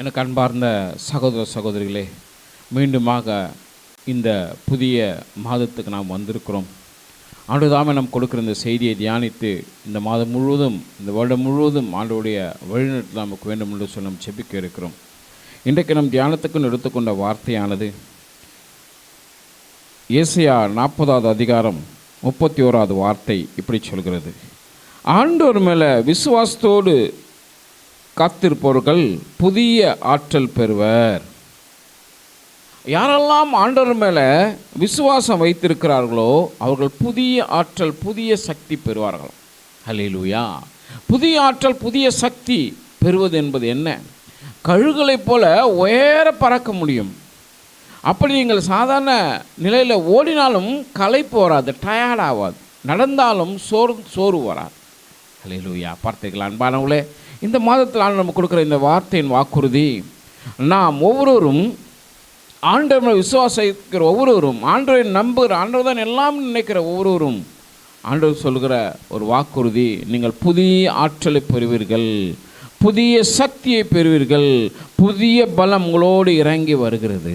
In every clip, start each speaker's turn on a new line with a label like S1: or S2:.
S1: எனக்கு அன்பார்ந்த சகோதர சகோதரிகளே மீண்டுமாக இந்த புதிய மாதத்துக்கு நாம் வந்திருக்கிறோம். ஆண்டுதாமே நாம் கொடுக்குற இந்த செய்தியை தியானித்து இந்த மாதம் முழுவதும் இந்த வருடம் முழுவதும் ஆண்டோடைய வழிநடத்தல் நமக்கு வேண்டும் என்று சொல்லி நாம் செபிக்க இருக்கிறோம். இன்றைக்கு நம் தியானத்துக்கு எடுத்துக்கொண்ட வார்த்தையானது ஏசியா நாற்பதாவது அதிகாரம் முப்பத்தி ஓராவது வார்த்தை இப்படி சொல்கிறது. ஆண்டோர் மேலே விசுவாசத்தோடு காத்திருப்பவர்கள் புதிய ஆற்றல் பெறுவர். யாரெல்லாம் ஆண்டவர் மேலே விசுவாசம் வைத்திருக்கிறார்களோ அவர்கள் புதிய ஆற்றல் புதிய சக்தி பெறுவார்கள். ஹலிலூயா புதிய ஆற்றல் புதிய சக்தி பெறுவது என்பது என்ன? கழுகளைப் போல உயர பறக்க முடியும். அப்படி நீங்கள் சாதாரண நிலையில் ஓடினாலும் களைப்பு வராது டயர்ட் ஆகாது நடந்தாலும் சோர் சோறு வராது. ஹலிலூயா பார்த்தீங்களா அன்பானவங்களே இந்த மாதத்தில் ஆண்டு நம்ம கொடுக்குற இந்த வார்த்தையின் வாக்குறுதி நாம் ஒவ்வொருவரும் ஆண்டவர் விசுவாசிக்கிற ஒவ்வொருவரும் ஆண்டவரை நம்புகிற ஆண்டவர் தான் எல்லாம் நினைக்கிற ஒவ்வொருவரும் ஆண்டவர் சொல்கிற ஒரு வாக்குறுதி நீங்கள் புதிய ஆற்றலை பெறுவீர்கள் புதிய சக்தியை பெறுவீர்கள் புதிய பலம் உங்களோடு இறங்கி வருகிறது.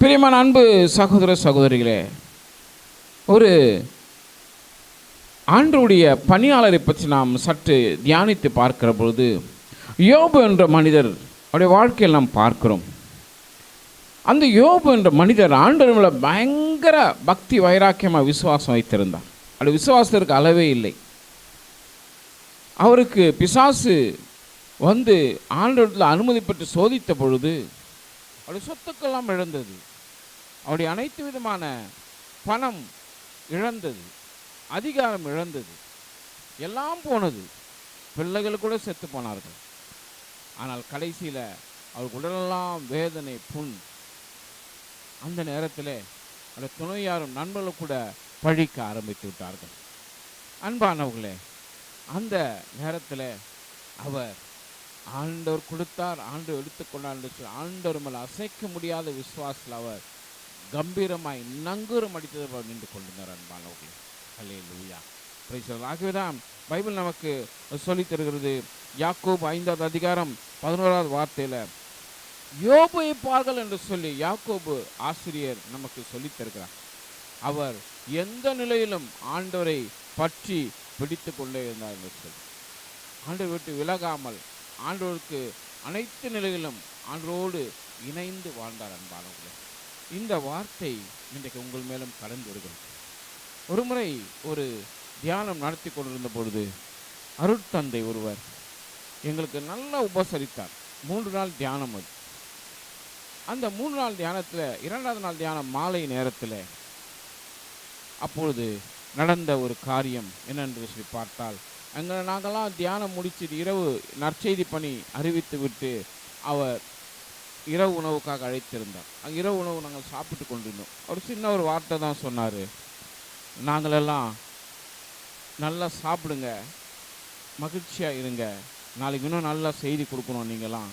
S1: பிரியமான அன்பு சகோதர சகோதரிகளே ஒரு ஆண்டருடைய பணியாளரை பற்றி நாம் சற்று தியானித்து பார்க்கிற பொழுது யோபு என்ற மனிதர் அவருடைய வாழ்க்கையில் நாம் பார்க்கிறோம். அந்த யோபு என்ற மனிதர் ஆண்டவர்களை பயங்கர பக்தி வைராக்கியமாக விசுவாசம் வைத்திருந்தார். அப்படி விசுவாசத்திற்கு அளவே இல்லை. அவருக்கு பிசாசு வந்து ஆண்டவரத்தில் அனுமதி பெற்று சோதித்த பொழுது அவருடைய சொத்துக்கெல்லாம் இழந்தது. அவருடைய அனைத்து விதமான பணம் இழந்தது. அதிகாரம் இழந்தது. எல்லாம் போனது. பிள்ளைகள் கூட செத்து போனார்கள். ஆனால் கடைசியில் அவர் உடலெல்லாம் வேதனை புண். அந்த நேரத்தில் அந்த துணையாரும் நண்பர்களும் கூட பழிக்க ஆரம்பித்து விட்டார்கள். அன்பானவர்களே அந்த நேரத்தில் அவர் ஆண்டவர் கொடுத்தார் ஆண்டு எடுத்துக்கொண்டார் ஆண்டவர் மேலே அசைக்க முடியாத விசுவாசத்தில் அவர் கம்பீரமாய் நங்கூரம் அடித்தது நின்று கொண்டிருந்தார் அன்பானவர்களே. ஹலே லூயா பைபிள் நமக்கு சொல்லித் தருகிறது. யாக்கோபு ஐந்தாவது அதிகாரம் பதினோராவது வார்த்தையில் யோபை பார்கள் என்று சொல்லி யாக்கோபு ஆசிரியர் நமக்கு சொல்லித் தருகிறார். அவர் எந்த நிலையிலும் ஆண்டவரை பற்றி பிடித்து கொண்டே இருந்தார் என்று சொல்லி. ஆண்டவர் விட்டு விலகாமல் ஆண்டவருக்கு அனைத்து நிலையிலும் ஆண்டோடு இணைந்து வாழ்ந்தார் அன்பானவர்களே. இந்த வார்த்தை இன்றைக்கு உங்கள் மேலும் கடந்து வருகிறது. ஒரு முறை ஒரு தியானம் நடத்தி கொண்டிருந்த பொழுது அருட்தந்தை ஒருவர் எங்களுக்கு நல்லா உபசரித்தார். மூன்று நாள் தியானம் அது. அந்த மூணு நாள் தியானத்தில் இரண்டாவது நாள் தியானம் மாலை நேரத்தில் அப்பொழுது நடந்த ஒரு காரியம் என்னென்று சொல்லி பார்த்தால் அங்கே நாங்கள்லாம் தியானம் முடிச்சுட்டு இரவு நற்செய்தி பணி அறிவித்து விட்டு அவர் இரவு உணவுக்காக அழைத்திருந்தார். அங்கே இரவு உணவு நாங்கள் சாப்பிட்டு கொண்டிருந்தோம். ஒரு சின்ன ஒரு வார்த்தை தான் சொன்னார். நாங்களெல்லாம் நல்லா சாப்பிடுங்க மகிழ்ச்சியாக இருங்க. நாளைக்கு இன்னும் நல்லா செய்தி கொடுக்கணும் நீங்களாம்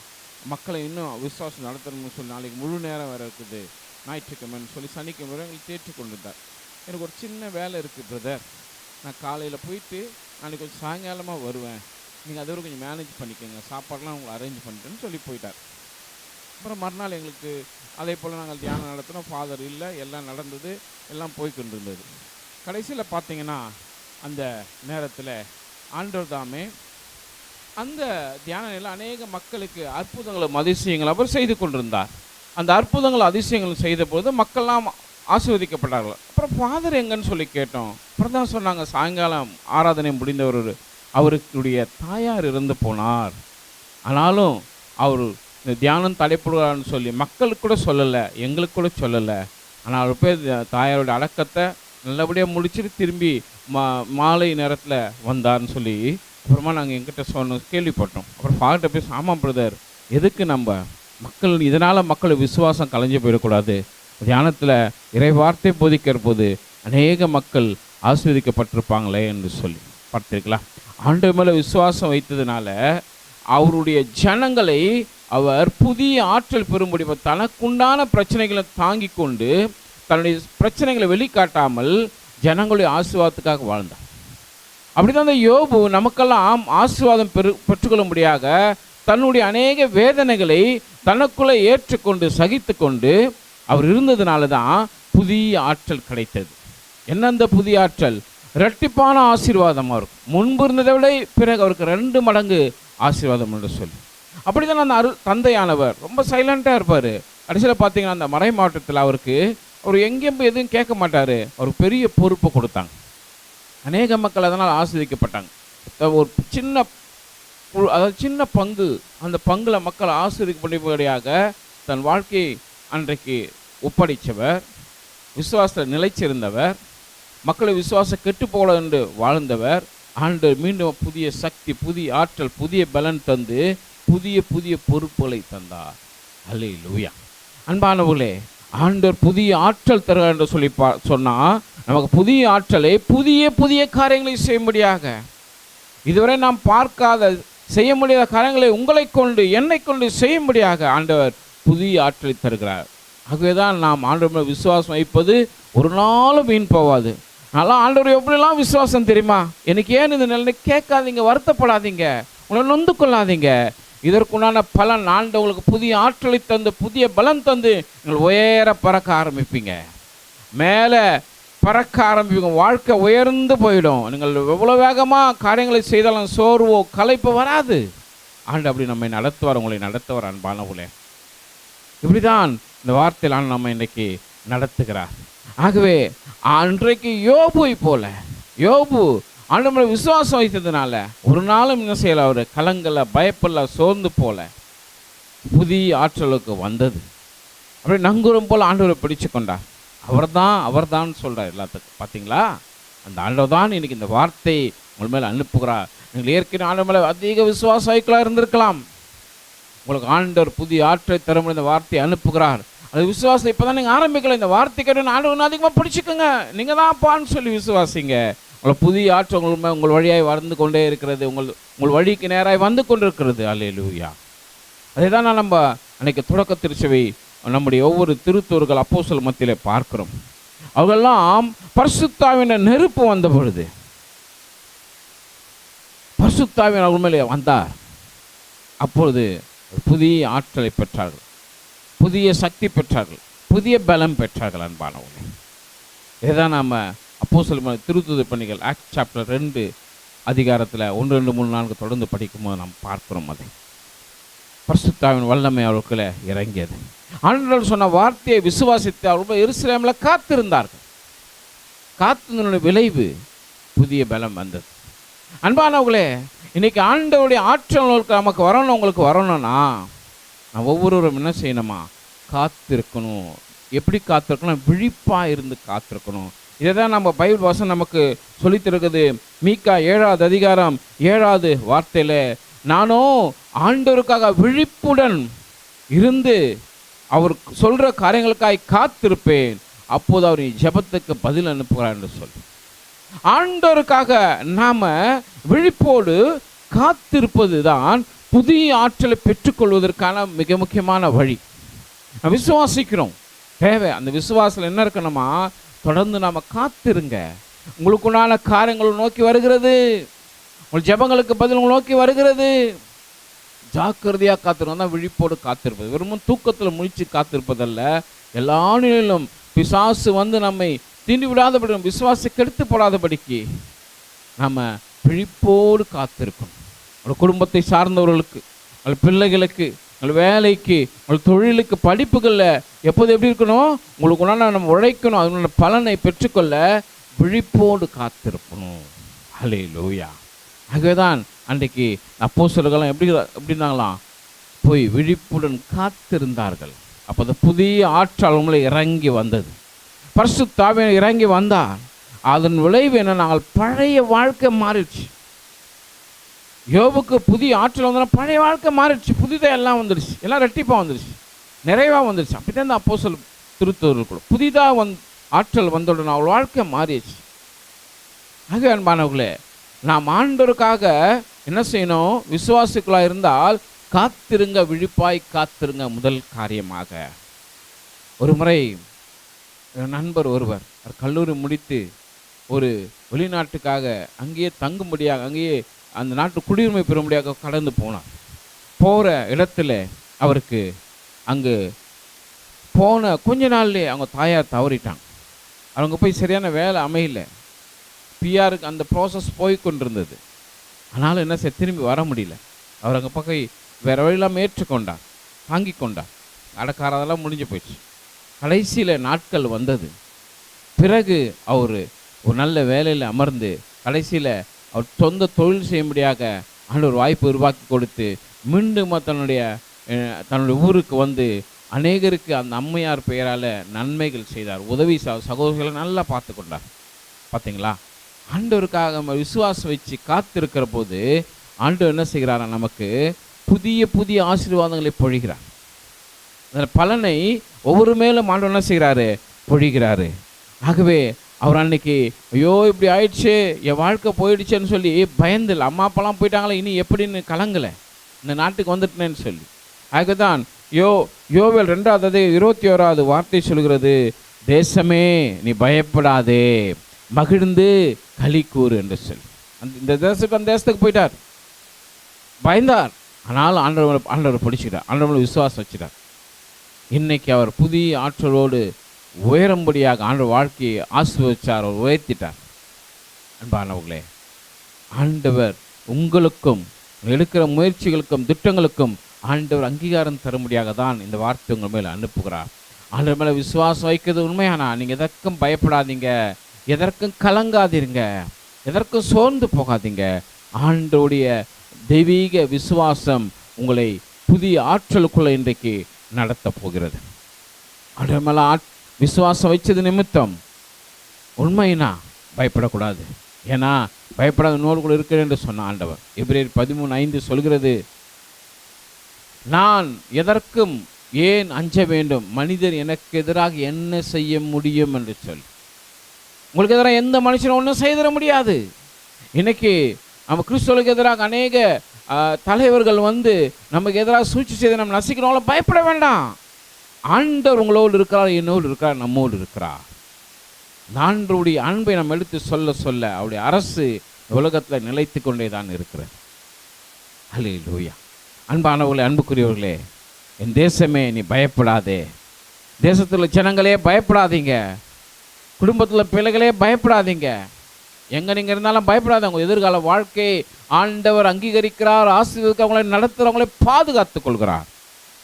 S1: மக்களை இன்னும் விசுவாசம் நடத்தணும்னு சொல்லி நாளைக்கு முழு நேரம் வேறு இருக்குது. ஞாயிற்றுக்கிழமைன்னு சொல்லி சனிக்கிழமை எங்களுக்கு தேற்றி கொண்டிருந்தார். எனக்கு ஒரு சின்ன வேலை இருக்குது பிரதர் நான் காலையில் போயிட்டு நாளைக்கு கொஞ்சம் சாயங்காலமாக வருவேன். நீங்கள் அதை கொஞ்சம் மேனேஜ் பண்ணிக்கோங்க. சாப்பாடெலாம் உங்களை அரேஞ்ச் பண்ணிட்டேன்னு சொல்லி போயிட்டார். அப்புறம் மறுநாள் எங்களுக்கு அதே போல் நாங்கள் தியானம் நடத்தினோம். ஃபாதர் இல்லை எல்லாம் நடந்தது எல்லாம் போய்க்கொண்டு இருந்தது கடைசியில் பார்த்தீங்கன்னா அந்த நேரத்தில் ஆண்டவர் தாமே அந்த தியான நிலையில் அநேக மக்களுக்கு அற்புதங்களும் அதிசயங்களும் அவர் செய்து கொண்டிருந்தார். அந்த அற்புதங்கள் அதிசயங்களும் செய்தபோது மக்கள்லாம் ஆசீர்வதிக்கப்பட்டார்கள். அப்புறம் ஃபாதர் எங்கன்னு சொல்லி கேட்டோம். அப்புறம் தான் சொன்னாங்க சாயங்காலம் ஆராதனை முடிந்தவர் அவருடைய தாயார் இறந்து போனார். ஆனாலும் அவர் இந்த தியானம் தடைப்படுவார்னு சொல்லி மக்களுக்கு கூட சொல்லலை எங்களுக்கு கூட சொல்லலை. ஆனால் அவர் பேர் தாயாருடைய அடக்கத்தை நல்லபடியாக முடிச்சுட்டு திரும்பி மா மாலை நேரத்தில் வந்தார்னு சொல்லி அப்புறமா நாங்கள் எங்கிட்ட சொன்ன கேள்விப்பட்டோம். அப்புறம் ஃபாதர்கிட்ட பேச ஆமாம் பிரதர் எதுக்கு நம்ம மக்கள் இதனால் மக்கள் விசுவாசம் கலைஞ்சு போயிடக்கூடாது. தியானத்தில் இறை வார்த்தை போதிக்கிற போது அநேக மக்கள் ஆஸ்வதிக்கப்பட்டிருப்பாங்களே என்று சொல்லி. பார்த்துருக்கலாம் ஆண்டு மேலே விசுவாசம் வைத்ததுனால அவருடைய ஜனங்களை அவர் புதிய ஆற்றல் பெறும்படி தனக்குண்டான பிரச்சனைகளை தாங்கி கொண்டு தன்னுடைய பிரச்சனைகளை வெளிக்காட்டாமல் ஜனங்களுடைய ஆசீர்வாதத்துக்காக வாழ்ந்தார் அப்படிதான் அந்த யோபு நமக்கெல்லாம் ஆசீர்வாதம் பெரு பெற்றுக்கொள்ளும்படியாக தன்னுடைய அநேக வேதனைகளை தனக்குள்ளே ஏற்றுக்கொண்டு சகித்துக்கொண்டு அவர் இருந்ததுனால தான் புதிய ஆற்றல் கிடைத்தது. என்ன அந்த புதிய ஆற்றல்? இரட்டிப்பான ஆசீர்வாதமாக இருக்கும். முன்பு இருந்ததை விட பிறகு அவருக்கு ரெண்டு மடங்கு ஆசீர்வாதம் என்று சொல்லி. அப்படிதான் அந்த அரு தந்தையானவர் ரொம்ப சைலண்ட்டாக இருப்பார். கடைசியில் பார்த்தீங்கன்னா அந்த மறை மாவட்டத்தில் அவருக்கு அவர் எங்கேயும் போய் எதுவும் கேட்க மாட்டார். அவர் பெரிய பொறுப்பை கொடுத்தாங்க. அநேக மக்கள் அதனால் ஆசிரியக்கப்பட்டாங்க ஒரு சின்ன அதாவது சின்ன பங்கு அந்த பங்கில் மக்கள் ஆசிரியப்படும்படியாக தன் வாழ்க்கையை அன்றைக்கு ஒப்படைத்தவர் விசுவாசத்தில் நிலைச்சிருந்தவர் மக்களை விசுவாசம் கெட்டு போகல என்று வாழ்ந்தவர் ஆண்டு மீண்டும் புதிய சக்தி புதிய ஆற்றல் புதிய பலன் தந்து புதிய புதிய பொறுப்புகளை தந்தார். அல்லே லூயா அன்பானவர்களே ஆண்டவர் புதிய ஆற்றல் தருகிறார் என்று சொல்லி பா சொன்னால் நமக்கு புதிய ஆற்றலை புதிய புதிய காரியங்களை செய்யும்படியாக. இதுவரை நாம் பார்க்காத செய்ய முடியாத காரியங்களை உங்களை கொண்டு என்னை கொண்டு செய்யும்படியாக ஆண்டவர் புதிய ஆற்றலை தருகிறார். ஆகவே தான் நாம் ஆண்டவர் விசுவாசம் வைப்பது ஒரு நாளும் வீண் போகாது. நல்லா ஆண்டவர் எப்படிலாம் விசுவாசம் தெரியுமா? எனக்கு ஏன் இந்த நிலை கேட்காதீங்க வருத்தப்படாதீங்க உங்களை நொந்து கொள்ளாதீங்க. இதற்குண்டான பலன் ஆண்டவங்களுக்கு புதிய ஆற்றலை தந்து புதிய பலன் தந்து நீங்கள் உயர பறக்க ஆரம்பிப்பீங்க. மேலே பறக்க ஆரம்பிப்பீங்க. வாழ்க்கை உயர்ந்து போயிடும். நீங்கள் எவ்வளோ வேகமாக காரியங்களை செய்தாலும் சோர்வோ களைப்பு வராது. ஆண்டு அப்படி நம்மை நடத்துவார் உங்களை நடத்துவார் அன்பானவர்களே இப்படிதான் இந்த வார்த்தையிலான நம்ம இன்றைக்கு நடத்துகிறார். ஆகவே அன்றைக்கு யோபுவை போல யோபு ஆண்டவரை விசுவாசம் வைத்ததுனால ஒரு நாளும் என்ன செய்யலை அவர் கலங்கலை பயப்படல சோர்ந்து போல புதிய ஆற்றலுக்கு வந்தது. அப்படியே நங்குரம் போல் ஆண்டவரை பிடிச்சு கொண்டார். அவர் தான் சொல்கிறார் எல்லாத்துக்கும். பார்த்தீங்களா அந்த ஆண்டவர் தான் இன்னைக்கு இந்த வார்த்தை உங்கள் மேலே அனுப்புகிறார். நீங்கள் ஏற்கனவே ஆண்டவர் மேலே அதிக விசுவாசாய்க்களாக இருந்திருக்கலாம். உங்களுக்கு ஆண்டவர் புதிய ஆற்றை தர இந்த வார்த்தையை அனுப்புகிறார். அது விசுவாசம் இப்போ தான் நீங்கள் ஆரம்பிக்கல. இந்த வார்த்தை கேட்டு ஆண்டவர் அதிகமாக பிடிச்சிக்கோங்க. நீங்கள் தான் பான்னு சொல்லி விசுவாசிங்க. உங்களை புதிய ஆற்று உங்கள் உங்கள் வழியாய் வந்து கொண்டே இருக்கிறது. உங்கள் உங்கள் வழிக்கு நேராய் வந்து கொண்டிருக்கிறது. அல்லே லூயா அதே தான் நம்ம அன்னைக்கு தொடக்க திருச்சபை நம்முடைய ஒவ்வொரு திருத்தூர்கள் அப்போ சொல் மத்தியில் பார்க்கிறோம். அவங்கெல்லாம் பரிசுத்தாவின நெருப்பு வந்த பொழுது பரிசுத்தாவின் அவங்க மேலே வந்தார். அப்பொழுது புதிய ஆற்றலை பெற்றார்கள். புதிய சக்தி பெற்றார்கள். புதிய பலம் பெற்றார்கள் அன்பானவர்களே. இதுதான் நாம் அப்போ சொல்ல பணிகள் ஆக்ட் சாப்டர் ரெண்டு அதிகாரத்தில் ஒன்று ரெண்டு மூணு நான்கு தொடர்ந்து படிக்கும்போது நாம் பார்க்குறோம் அதை. பரிசுத்தாவின் வல்லமை அவர்களுக்குள்ள இறங்கியது. ஆண்டவர் சொன்ன வார்த்தையை விசுவாசித்து அவர்கள் எருசலேமில் காத்திருந்தார்கள். காத்திருந்தனுடைய விளைவு புதிய பலம் வந்தது. அன்பானவர்களே இன்னைக்கு ஆண்டவருடைய ஆற்றல் நமக்கு வரணும் உங்களுக்கு வரணும்னா நான் ஒவ்வொருவரும் என்ன செய்யணுமா? காத்திருக்கணும். எப்படி காத்திருக்கணும்? விழிப்பாக இருந்து காத்திருக்கணும். இதை தான் நம்ம பைபிள் வாசம் நமக்கு சொல்லித் மீக்கா ஏழாவது அதிகாரம் ஏழாவது வார்த்தையில் நானும் ஆண்டவருக்காக விழிப்புடன் இருந்து அவர் சொல்கிற காரியங்களுக்காய் காத்திருப்பேன். அப்போது அவர் ஜபத்துக்கு ஜெபத்துக்கு பதில் அனுப்புகிறார் என்று சொல்லி ஆண்டவருக்காக நாம் விழிப்போடு காத்திருப்பது தான் புதிய ஆற்றலை பெற்றுக்கொள்வதற்கான மிக முக்கியமான வழி. விசுவாசிக்கிறோம். தேவை. அந்த விசுவாசத்தில் என்ன இருக்கணுமா? தொடர்ந்து நாம் காத்திருங்க. உங்களுக்குண்டான காரியங்கள் நோக்கி வருகிறது. உங்கள் ஜெபங்களுக்கு பதில் உங்களை நோக்கி வருகிறது. ஜாக்கிரதையாக காத்திருந்தா விழிப்போடு காத்திருப்பது. வெறும் தூக்கத்தில் முழிச்சு காத்திருப்பதல்ல. எல்லா நிலையிலும் பிசாசு வந்து நம்மை தீண்டி விடாதபடி நம்ம விசுவாசம் கெடுத்து போடாதபடிக்கு நம்ம விழிப்போடு காத்திருக்கணும். ஒரு குடும்பத்தை சார்ந்தவர்களுக்கு பிள்ளைகளுக்கு உங்கள் வேலைக்கு உங்கள் தொழிலுக்கு படிப்புகளில் எப்போது எப்படி இருக்கணும்? உங்களுக்கு உண்டான நம்ம உழைக்கணும். அதனோட பலனை பெற்றுக்கொள்ள விழிப்போடு காத்திருக்கணும். அலே லூயா ஆகவே தான் அன்றைக்கு அப்போ எப்படி எப்படி இருந்தாங்களாம்? போய் விழிப்புடன் காத்திருந்தார்கள். அப்போ அந்த புதிய ஆற்றல் உங்களை இறங்கி வந்தது. பரிசுத்தாவே இறங்கி வந்தால் அதன் விளைவு என்ன நாங்கள் பழைய வாழ்க்கை மாறிடுச்சு. யோபுக்கு புதிய ஆற்றல் வந்தோன்னா பழைய வாழ்க்கை மாறிடுச்சு புதிதாக எல்லாம் வந்துடுச்சு எல்லாம் ரெட்டிப்பாக வந்துடுச்சு நிறைவாக வந்துடுச்சு. அப்படி தான் இந்த அப்போ சொல் திருத்தூர்கள் கூட. புதிதாக வந் ஆற்றல் வந்தவுடன் அவள் வாழ்க்கை மாறிடுச்சு. ஆக அன்பானவர்களே நாம் ஆண்டவருக்காக என்ன செய்யணும்? விசுவாசிகளாக இருந்தால் காத்திருங்க விழிப்பாய் காத்திருங்க முதல் காரியமாக. ஒரு முறை என் நண்பர் ஒருவர் கல்லூரி முடித்து ஒரு வெளிநாட்டுக்காக அங்கேயே தங்கும்படியாக அங்கேயே அந்த நாட்டு குடியுரிமை பெறும்படியாக கடந்து போனார் போகிற இடத்துல அவருக்கு அங்கு போன கொஞ்ச நாள்லேயே அவங்க தாயார் தவறிட்டாங்க. அவங்க போய் சரியான வேலை அமையல. பிஆருக்கு அந்த ப்ராசஸ் போய் கொண்டிருந்தது. ஆனாலும் என்ன செய்ய திரும்பி வர முடியல. அவர் அங்கே பக்கம் வேறு வழியெல்லாம் ஏற்றுக்கொண்டார் தாங்கி கொண்டார். அடக்காரதெல்லாம் முடிஞ்சு போயிடுச்சு கடைசியில் நாட்கள் வந்தது. பிறகு அவர் ஒரு நல்ல வேலையில் அமர்ந்து கடைசியில் அவர் சொந்த தொழில் செய்யும்படியாக ஆண்டவர் வாய்ப்பு உருவாக்கி கொடுத்து மீண்டும் தன்னுடைய தன்னுடைய ஊருக்கு வந்து அநேகருக்கு அந்த அம்மையார் பெயரால் நன்மைகள் செய்தார். உதவி ச- சகோதரர்களை நல்லா பார்த்து கொண்டார் பார்த்தீங்களா? ஆண்டவருக்காக நம்ம விசுவாசம் வச்சு காத்திருக்கிற போது ஆண்டவர் என்ன செய்கிறாரா நமக்கு? புதிய புதிய ஆசீர்வாதங்களை பொழிகிறார். அதில் பலனை ஒவ்வொரு மேலும் ஆண்டவர் என்ன செய்கிறாரு? பொழிகிறாரு. ஆகவே அவர் அன்னைக்கு ஐயோ இப்படி ஆயிடுச்சு என் வாழ்க்கை போயிடுச்சேன்னு சொல்லி பயந்தில்லை அம்மா அப்பாலாம் போயிட்டாங்களே இனி எப்படின்னு கலங்கலை. இந்த நாட்டுக்கு வந்துட்டேன்னு சொல்லி. அதுக்குதான் யோ யோவேல் ரெண்டாவது இருபத்தி ஓராவது வார்த்தை சொல்கிறது தேசமே நீ பயப்படாதே மகிழ்ந்து களி கூறு என்று சொல்லி. அந்த இந்த தேசத்துக்கு அந்த தேசத்துக்கு போயிட்டார். பயந்தார். ஆனால் ஆண்டவர் ஆண்டவர் பிடிச்சிட்டார். ஆண்டவர் விசுவாசம் வச்சிட்டார். இன்னைக்கு அவர் புதிய ஆற்றலோடு உயரும்படியாக ஆண்டு வாழ்க்கையை ஆசிர்வதிச்சார் அவர் உயர்த்திட்டார். அன்பானவர்களே ஆண்டவர் உங்களுக்கும் எடுக்கிற முயற்சிகளுக்கும் திட்டங்களுக்கும் ஆண்டவர் அங்கீகாரம் தரும்படியாக தான் இந்த வார்த்தை உங்கள் மேல் அனுப்புகிறார். ஆண்டவர் மேலே விசுவாசம் வைக்கிறது உண்மையானா? நீங்கள் எதற்கும் பயப்படாதீங்க. எதற்கும் கலங்காதீருங்க. எதற்கும் சோர்ந்து போகாதீங்க. ஆண்டோடைய தெய்வீக விசுவாசம் உங்களை புதிய ஆற்றலுக்குள்ளே இன்றைக்கு நடத்தப் போகிறது. ஆண்டவர் மேலே ஆட் விசுவாசம் வச்சது நிமித்தம் உண்மைனா பயப்படக்கூடாது. ஏன்னா பயப்படாத நூல்கள் இருக்கிறேன் என்று சொன்ன ஆண்டவர். எப்ரேர் பதிமூணு ஐந்து சொல்கிறது நான் எதற்கும் ஏன் அஞ்ச வேண்டும்? மனிதர் எனக்கு எதிராக என்ன செய்ய முடியும் என்று சொல். உங்களுக்கு எதிராக எந்த மனுஷனும் ஒன்றும் செய்திட முடியாது. இன்னைக்கு நம்ம கிறிஸ்துவுக்கு எதிராக அநேக தலைவர்கள் வந்து நமக்கு எதிராக சூழ்ச்சி செய்து நம்ம நசிக்கிறவங்கள பயப்பட வேண்டாம். ஆண்டவர் உங்களோடு இருக்கிறார் என்னோடு இருக்கிறார் நம்மோடு இருக்கிறார். ஆண்டவருடைய அன்பை நம்ம எடுத்து சொல்ல சொல்ல அவருடைய அரசு உலகத்தில் நிலைத்து கொண்டே தான் இருக்கிறது. அல்லேலூயா அன்பானவர்களே அன்புக்குரியவர்களே என் தேசமே நீ பயப்படாதே. தேசத்தில் ஜனங்களே பயப்படாதீங்க. குடும்பத்தில் பிள்ளைகளே பயப்படாதீங்க. எங்கே நீங்கள் இருந்தாலும் பயப்படாத உங்கள் எதிர்கால வாழ்க்கையை ஆண்டவர் அங்கீகரிக்கிறார் ஆசீர்வதிக்க அவங்களை நடத்துகிறவங்களை பாதுகாத்துக் கொள்கிறார்.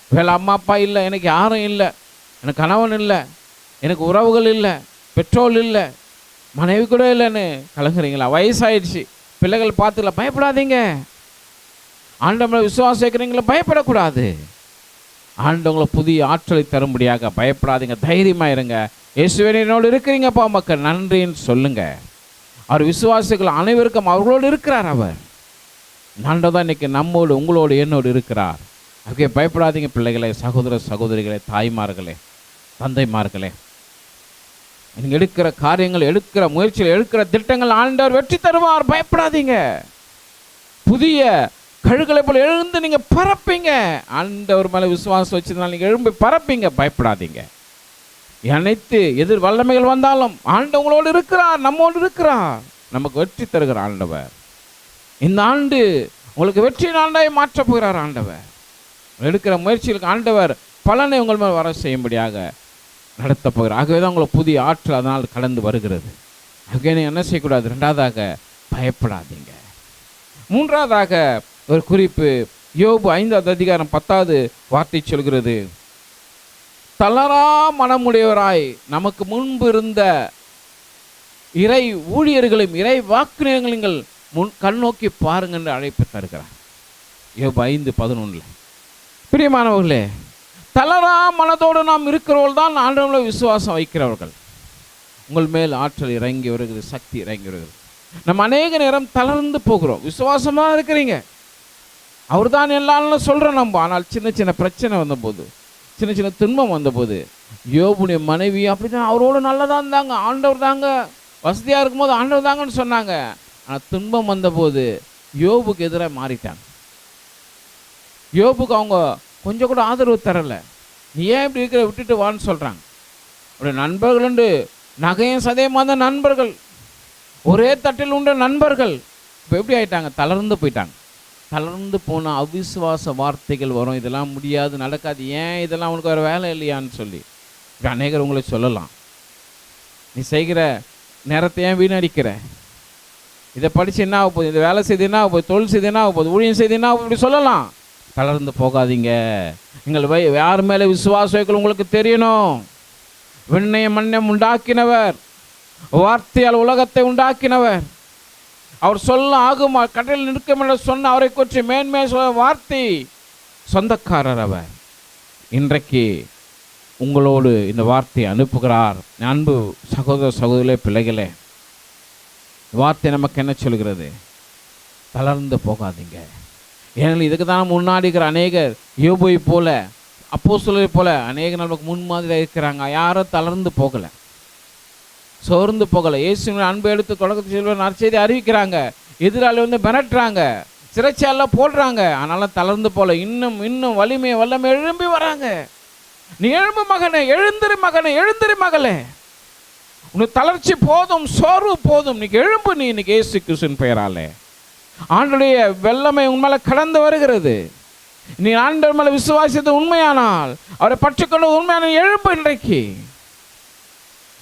S1: வேலை அம்மா அப்பா இல்லை. எனக்கு யாரும் இல்லை. எனக்கு கணவன் இல்லை. எனக்கு உறவுகள் இல்லை. பெட்ரோல் இல்லை. மனைவி கூட இல்லைன்னு. கலங்குறீங்களா? வயசாயிடுச்சு. பிள்ளைகள் பார்த்துக்கல பயப்படாதீங்க. ஆண்டவங்களை விசுவாசம் வைக்கிறீங்களா பயப்படக்கூடாது. ஆண்டவங்களை புதிய ஆற்றலை தரும்படியாக பயப்படாதீங்க. தைரியமாக இருங்க. இயேசுவனோடு இருக்கிறீங்கப்பா மக்கள். நன்றின்னு சொல்லுங்க. அவர் விசுவாசிகள் அனைவருக்கும் அவர்களோடு இருக்கிறார் அவர். ஆண்டவர் இன்னைக்கு நம்மோடு உங்களோடு என்னோடு இருக்கிறார். அதுக்கே பயப்படாதீங்க பிள்ளைகளே சகோதர சகோதரிகளே தாய்மார்களே தந்தைமார்களே. நீங்கள் எடுக்கிற காரியங்கள் எடுக்கிற முயற்சிகள் எடுக்கிற திட்டங்கள் ஆண்டவர் வெற்றி தருவார். பயப்படாதீங்க. புதிய கழுகளை போல் எழுந்து நீங்கள் பறப்பீங்க ஆண்டவர் மேலே விசுவாசம் வச்சதுனால நீங்கள் எழும்பி பறப்பீங்க பயப்படாதீங்க. அனைத்து எதிர் வல்லமைகள் வந்தாலும் ஆண்டவங்களோடு இருக்கிறார் நம்மோடு இருக்கிறார். நமக்கு வெற்றி தருகிற ஆண்டவர். இந்த ஆண்டு உங்களுக்கு வெற்றி ஆண்டாய் மாற்றப் போகிறார் ஆண்டவர். எடுக்கிற முயற்சிகளுக்கு ஆண்டவர் பலனை உங்கள் மேல் வர செய்யும்படியாக நடத்தப் போகிறார் ஆகவே தான் உங்களை புதிய ஆற்றல் அதனால் கடந்து வருகிறது. ஆகவே என்ன செய்யக்கூடாது? ரெண்டாவதாக பயப்படாதீங்க. மூன்றாவதாக ஒரு குறிப்பு யோபு ஐந்தாவது அதிகாரம் பத்தாவது வார்த்தை சொல்கிறது. தளரா மனமுடையவராய் நமக்கு முன்பு இருந்த இறை ஊழியர்களும் இறை வாக்குநிலங்களும் முன் கண்ணோக்கி பாருங்கள் என்று அழைப்பு தருகிறார். யோபு ஐந்து பதினொன்றில். பிரியமானவர்களே தளரா மனதோடு நாம் இருக்கிறவர்கள் தான் ஆண்டவங்களை விசுவாசம் வைக்கிறவர்கள். உங்கள் மேல் ஆற்றல் இறங்கி வருகிறது சக்தி இறங்கி வருகிறது. நம்ம அநேக நேரம் தளர்ந்து போகிறோம். விசுவாசமாக இருக்கிறீங்க. அவர் தான் எல்லாம்னு சொல்கிறோம் நம்ம ஆனால் சின்ன சின்ன பிரச்சனை வந்தபோது சின்ன சின்ன துன்பம் வந்தபோது யோபுடைய மனைவி அப்படி தான் அவரோட நல்லதாக இருந்தாங்க ஆண்டவர் தாங்க வசதியாக இருக்கும்போது ஆண்டவர் தாங்கன்னு சொன்னாங்க. ஆனால் துன்பம் வந்தபோது யோபுக்கு எதிராக மாறிட்டாங்க. யோபுக்கு அவங்க கொஞ்சம் கூட ஆதரவு தரலை. நீ ஏன் இப்படி இருக்கிற விட்டுட்டு வான்னு சொல்கிறாங்க அவருடைய நண்பர்கள் உண்டு. நகையும் சதயமாக தான் நண்பர்கள். ஒரே தட்டில் உண்ட நண்பர்கள். இப்போ எப்படி ஆயிட்டாங்க? தளர்ந்து போயிட்டாங்க. தளர்ந்து போன அவிசுவாச வார்த்தைகள் வரும். இதெல்லாம் முடியாது நடக்காது. ஏன் இதெல்லாம் உனக்கு வேறு வேலை இல்லையான்னு சொல்லி. அநேகர் உங்களை சொல்லலாம். நீ செய்கிற நேரத்தை ஏன் வீணடிக்கிற? இதை படித்து என்ன ஆக போகுது? இந்த வேலை செய்து என்ன ஆக போகுது? தொழில் செய்து என்ன ஆக போகுது? ஊழியம் செய்து என்ன ஆக இப்படி சொல்லலாம். தளர்ந்து போகாதீங்க. எங்கள் வை யார் மேலே விசுவாசங்கள் உங்களுக்கு தெரியணும். விண்ணையும் மண்ணம் உண்டாக்கினவர். வார்த்தையால் உலகத்தை உண்டாக்கினவர். அவர் சொல்ல ஆகுமா? கடலில் நிற்கும் என்று சொன்ன அவரை குறித்து மேன்மே சொல்ல வார்த்தை. சொந்தக்காரர் அவர். இன்றைக்கு உங்களோடு இந்த வார்த்தையை அனுப்புகிறார். அன்பு சகோதர சகோதரே பிள்ளைகளே. வார்த்தை நமக்கு என்ன சொல்கிறது? தளர்ந்து போகாதீங்க. ஏனெனில் இதுக்கு தான் முன்னாடி இருக்கிற அநேகர் யோபுவை போல அப்போ போல அநேகர் நமக்கு முன்மாதிரியாக இருக்கிறாங்க. யாரும் தளர்ந்து போகலை. சோர்ந்து போகலை. இயேசுவின் அன்பு எடுத்து தொடக்கத்தில் செல்வர் நற்செய்தி அறிவிக்கிறாங்க. எதிராளி வந்து மிரட்டுறாங்க. சிறைச்சாலாம் போடுறாங்க. ஆனாலும் தளர்ந்து போல இன்னும் இன்னும் வலிமை வல்லமை எழும்பி வராங்க. நீ எழும்பு மகனே எழுந்திரு மகனே எழுந்திரு மகளே. உனக்கு தளர்ச்சி போதும் சோர்வு போதும். இன்னைக்கு எழும்பு நீ இன்னைக்கு ஏசு கிருஷ்ணன் பெயராலே. ஆண்டுடைய வெள்ளமை உண்மையில கடந்து வருகிறது. நீ ஆண்டவர் மேல விசுவாசித்து உண்மையானால் அவரை பற்றிக்கொண்டு உண்மையான எழும்பு இன்றைக்கு.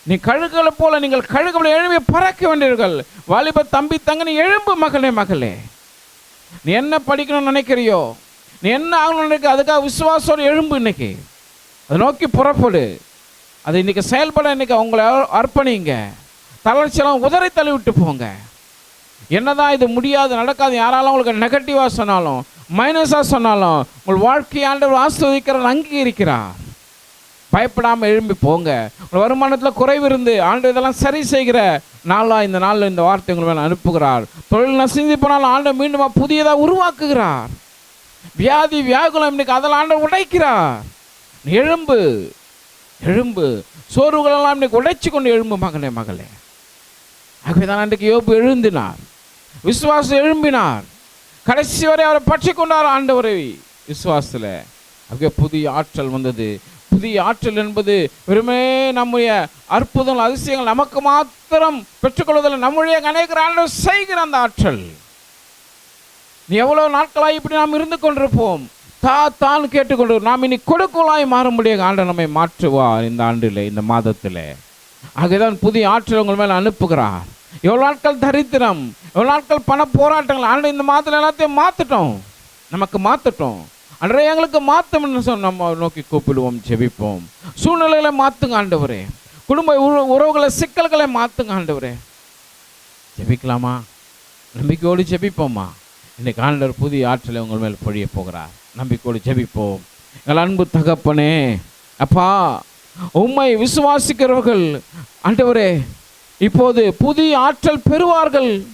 S1: நீ கழுகுகளை போல நீங்கள் கழுகுகளை எழுப்பி பறக்க வேண்டீர்கள் வாலிப தம்பி தங்க நீ எழும்பு மகளே மகளே. நீ என்ன படிக்கணும்னு நினைக்கிறியோ நீ என்ன ஆகணும்னு நினைக்க அதுக்காக விசுவாசோடு எழும்பு இன்னைக்கு. அதை நோக்கி புறப்படு. அது இன்னைக்கு செயல்பட இன்னைக்கு உங்களை அர்ப்பணிங்க தளர்ச்சியெல்லாம் உதறி தள்ளி விட்டு போங்க. என்னதான் இது முடியாது நடக்காது. யாராலும் உங்களுக்கு நெகட்டிவாக சொன்னாலும் மைனஸாக சொன்னாலும் உங்கள் வாழ்க்கையை ஆண்டவர் ஆஸ்வதிக்கிறார் அங்கீகரிக்கிறார். பயப்படாமல் எழும்பி போங்க. உங்கள் வருமானத்தில் குறைவு இருந்து ஆண்டு இதெல்லாம் சரி செய்கிற நாளாக இந்த நாளில் இந்த வார்த்தை உங்கள் மேலே அனுப்புகிறார். தொழில் நசிந்து போனாலும் ஆண்டு மீண்டும் புதியதாக உருவாக்குகிறார். வியாதி வியாகுலம் இன்னைக்கு அதெல்லாம் ஆண்டு உடைக்கிறார். எழும்பு எழும்பு. சோர்வுகளெல்லாம் இன்னைக்கு உடைச்சு கொண்டு எழும்பு மகளே மகளே. ஆகவே தான் அன்றைக்கு யோபு எழுந்தினார். விசுவாசம் எழும்பினார். கடைசி வரை அவரை பற்றி கொண்டார் ஆண்டவரை. விசுவாசத்தில் அப்படியே புதிய ஆற்றல் வந்தது. புதிய ஆற்றல் என்பது வெறுமே நம்முடைய அற்புதங்கள் அதிசயங்கள் நமக்கு மாத்திரம் பெற்றுக்கொள்வதில் நம்முடைய அநேகர் ஆண்டவர் செய்கிற அந்த ஆற்றல். நீ எவ்வளவு நாட்களாய் இப்படி நாம் இருந்து கொண்டிருப்போம். தா தான் கேட்டுக்கொண்டு நாம் இனி கொடுக்கலாய் மாறும்படியாக ஆண்டை நம்மை மாற்றுவார் இந்த ஆண்டில் இந்த மாதத்தில். ஆகதான் புதிய ஆற்றல் உங்கள் மேலே அனுப்புகிறார். எவ்வளோ நாட்கள் தரித்திரம் எவ்வளோ நாட்கள் பண போராட்டங்கள் ஆண்டு இந்த மாதத்தில் எல்லாத்தையும் மாற்றிட்டோம் நமக்கு மாற்றிட்டோம் அன்றைய எங்களுக்கு மாற்றம்னு சொன்ன நம்ம நோக்கி கூப்பிடுவோம் ஜெபிப்போம். சூழ்நிலைகளை மாற்றுங்க ஆண்டவரே. குடும்ப உறவுகளை சிக்கல்களை மாற்றுங்க ஆண்டவரே. ஜெபிக்கலாமா? நம்பிக்கையோடு ஜெபிப்போம்மா இன்னைக்கு ஆண்டவர் புதிய ஆற்றலை உங்கள் மேல் பொழிய போகிறார். நம்பிக்கையோடு ஜெபிப்போம். எங்கள் அன்பு தகப்பனே அப்பா உம்மை விசுவாசிக்கிறவர்கள் ஆண்டவரே இப்போது புதிய ஆற்றல் பெறுவார்கள்.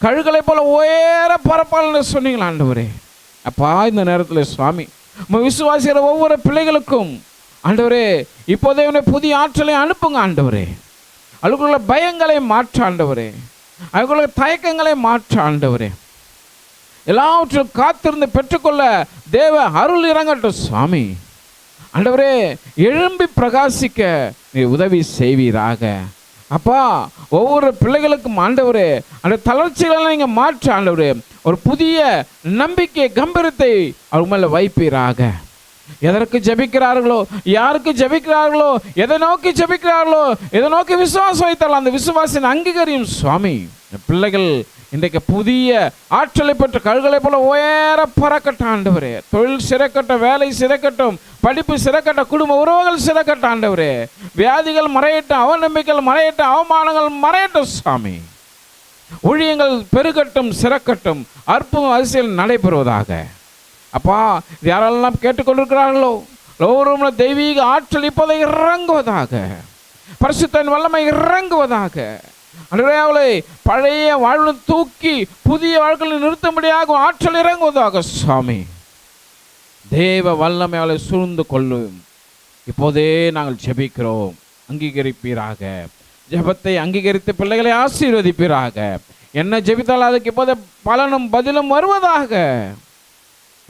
S1: கழுகளை போல உயர பரப்பால் சொன்னீங்களா ஆண்டவரே. அப்பா இந்த நேரத்தில் சுவாமி நம்ம விசுவாசிக்கிற ஒவ்வொரு பிள்ளைகளுக்கும் ஆண்டவரே இப்போதே புதிய ஆற்றலை அனுப்புங்க ஆண்டவரே. அதுக்குள்ள பயங்களை மாற்ற ஆண்டவரே. அவர்களுடைய தயக்கங்களை மாற்ற ஆண்டவரே. எல்லாவற்றும் காத்திருந்து பெற்றுக்கொள்ள தேவ அருள் இறங்கட்டும் சுவாமி. ஆண்டவரே எழும்பி பிரகாசிக்க நீ உதவி செய்வீராக. அப்பா ஒவ்வொரு பிள்ளைகளுக்கும் ஆண்டவர் அந்த தளர்ச்சிகளெல்லாம் நீங்கள் மாற்ற ஆண்டவர். ஒரு புதிய நம்பிக்கை கம்பீரத்தை அவர் மேலே வைப்பீராக. எதற்கு ஜெபிக்கிறார்களோ? யாருக்கு ஜெபிக்கிறார்களோ? எதை நோக்கி ஜெபிக்கிறார்களோ? எதை நோக்கி விசுவாசம் வைத்தாலும் அந்த விசுவாசின் அங்கீகரியும் சுவாமி. பிள்ளைகள் இன்றைக்கு புதிய ஆற்றலை பெற்ற கழுகளை போல உயர பறக்கட்ட ஆண்டவரே. தொழில் சிறக்கட்ட வேலை சிறக்கட்டும் படிப்பு சிறக்கட்ட குடும்ப உறவுகள் சிறக்கட்ட ஆண்டவரே. வியாதிகள் மறையட்டும் அவநம்பிக்கைகள் மறையட்டும் அவமானங்கள் மறையட்டும் சுவாமி. ஊழியங்கள் பெருகட்டும் சிறக்கட்டும் அற்புதம் அரசியல் நடைபெறுவதாக. அப்பா யாரெல்லாம் கேட்டுக்கொண்டிருக்கிறார்களோ? ஒவ்வொருவரும் தெய்வீக ஆற்றல் இப்போதை இறங்குவதாக பரிசுத்தன் வல்லமை இறங்குவதாக. அன்றைய அவளை பழைய வாழ்வு தூக்கி புதிய வாழ்க்கையில் நிறுத்தும்படியாக ஆற்றல் இறங்குவதாக சுவாமி. தேவ வல்லமை அவளை சூழ்ந்து கொள்ளும். இப்போதே நாங்கள் ஜெபிக்கிறோம். அங்கீகரிப்பீராக. ஜெபத்தை அங்கீகரித்து பிள்ளைகளை ஆசீர்வதிப்பீராக. என்ன ஜெபித்தால் அதுக்கு இப்போதே பலனும் பதிலும் வருவதாக.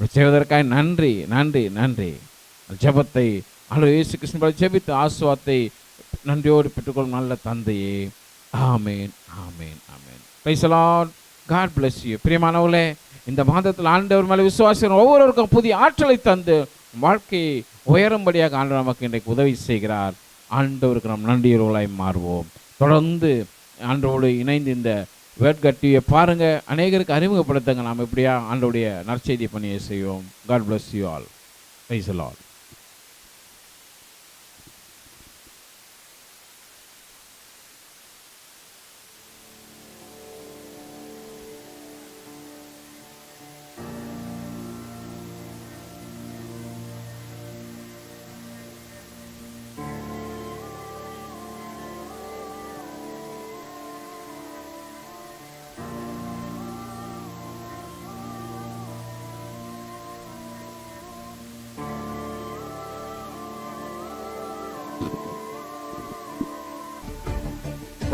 S1: செய்வதற்காக நன்றி நன்றி நன்றி. ஜெபத்தை அல்ல இயேசு கிருஷ்ணன் ஜெபித்து ஆசுவாத்தை நன்றியோடு பெற்றுக்கொள்ளும் நல்ல தந்தையே. ஆமேன் ஆமேன் ஆமேன். பிரைஸ் காட் பிளஸ் யூ பிரியமானவர்களே இந்த மாதத்தில் ஆண்டவர் மேலே விசுவாசம் ஒவ்வொருவருக்கும் புதிய ஆற்றலை தந்து வாழ்க்கையை உயரும்படியாக ஆண்டவர் நமக்கு இன்றைக்கு உதவி செய்கிறார். ஆண்டவருக்கு நாம் நன்றியுறவர்களாய் மாறுவோம். தொடர்ந்து ஆண்டோடு இணைந்து இந்த வேட்கட் டிவியை பாருங்கள் அநேகருக்கு அறிமுகப்படுத்துங்க நாம் இப்படியா ஆண்டோடைய நற்செய்தி பணியை செய்வோம். God bless you all praise all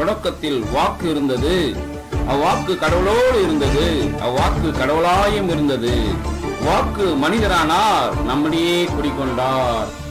S2: தொடக்கத்தில் வாக்கு இருந்தது. அவ்வாக்கு கடவுளோடு இருந்தது. அவ்வாக்கு கடவுளாயும் இருந்தது. வாக்கு மனிதரானார். நம்மிடையே குடிக்கொண்டார்